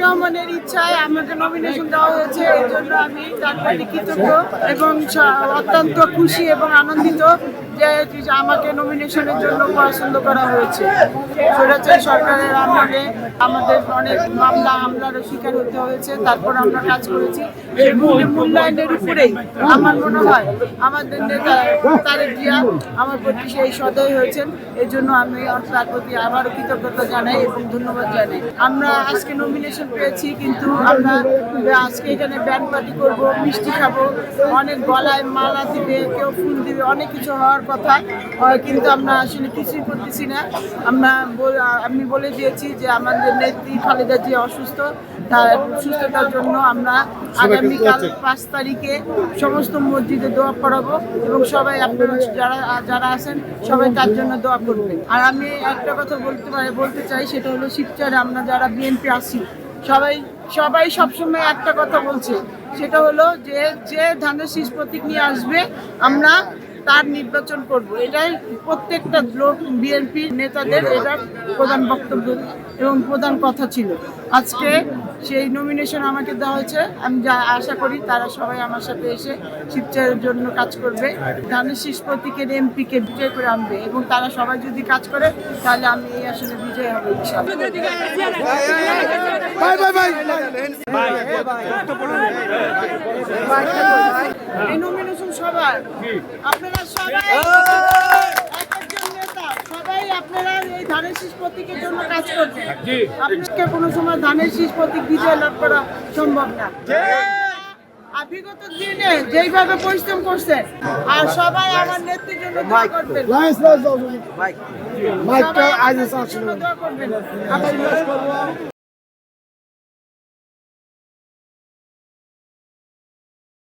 জনগণের ইচ্ছায় আমাকে নমিনেশন দেওয়া হয়েছে, এই জন্য আমি তার কৃতজ্ঞ এবং অত্যন্ত খুশি এবং আনন্দিত। যে আমাকে নমিনেশনের জন্য পছন্দ করা হয়েছে। স্বৈরাচারী সরকারের আমলে। আমাদের অনেক মামলা, হামলারও শিকার হতে হয়েছে, তারপর আমরা কাজ করেছি। মূল্যায়নের উপরেই আমার মনে হয় আমাদের নেতা তারেক জিয়া আমার প্রতি সেই সদয় হয়েছেন। এই জন্য আমি তার প্রতি আবারও কৃতজ্ঞতা জানাই এবং ধন্যবাদ জানাই। আমরা আজকে নমিনেশন পেয়েছি, কিন্তু আমরা আজকে এখানে ব্যান্ড পার্টি করব, মিষ্টি খাব, অনেক গলায় মালা দিবে, কেউ ফুল দিবে, অনেক কিছু হওয়ার কথা হয়, কিন্তু আমরা আসলে কিছুই করতেছি না। আমরা আমি বলে দিয়েছি যে আমাদের নেত্রী খালেদা জিয়া অসুস্থ তার সুস্থতার জন্য আমরা আগামীকাল পাঁচ তারিখে সমস্ত মসজিদে দোয়া পড়াবো এবং সবাই আপনারা যারা যারা আছেন সবাই তার জন্য দোয়া করবেন। আর আমি একটা কথা বলতে পারি বলতে চাই সেটা হলো শিবচারে আমরা যারা বিএনপি আছি সবাই সবাই সবসময় একটা কথা বলছে। সেটা হলো যে যে ধানের শীষ প্রতীক নিয়ে আসবে আমরা তার নির্বাচন করব। এটাই প্রত্যেকটা লোক বিএনপি নেতাদের এটা প্রধান বক্তব্য এবং প্রধান কথা ছিল। আজকে সেই নমিনেশন আমাকে দেওয়া হয়েছে। আমি যা আশা করি তারা সবাই আমার সাথে এসে শিবচারের জন্য কাজ করবে। ধানের শীষ প্রতীকের এমপিকে বিজয় করে আনবে এবং তারা সবাই যদি কাজ করে তাহলে আমি এই আসলে বিজয় হবে এই নমিনেশন সবার। আপনারা সবাই এক একজন নেতা সবাই আপনারা এই ধানের শীষ প্রতীকের জন্য কাজ করবেন। আপনাকে কোনো সময় ধানের শীষ প্রতীক বিজয় লাভ করা সম্ভব না। আর বিগত দিনে যেইভাবে পরিশ্রম করছে আর সবাই আমার নেত্রীর জন্য দোয়া করবেন. দোয়া করবেন।